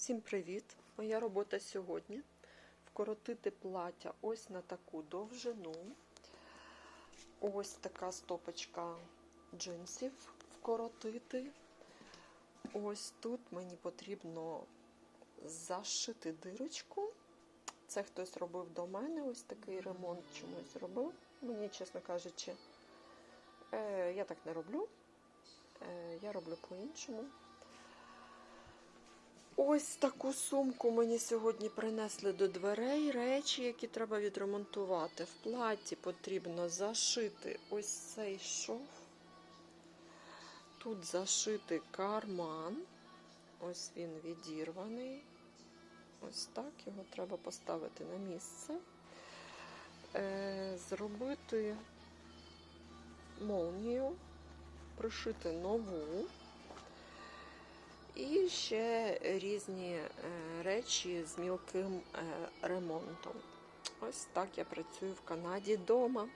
Всім привіт! Моя робота сьогодні вкоротити плаття ось на таку довжину. Ось така стопочка джинсів вкоротити. Ось тут мені потрібно зашити дирочку. Це хтось робив до мене, ось такий ремонт чомусь робив. Мені, чесно кажучи, е, я так не роблю. Е, я роблю по-іншому. Ось таку сумку мені сьогодні принесли до дверей. Речі, які треба відремонтувати. В платі потрібно зашити ось цей шов. Тут зашити карман. Ось він відірваний. Ось так його треба поставити на місце. Е, зробити молнію, пришити нову. Ще різні е, речі з мілким е, ремонтом. Ось так я працюю в Канаді вдома.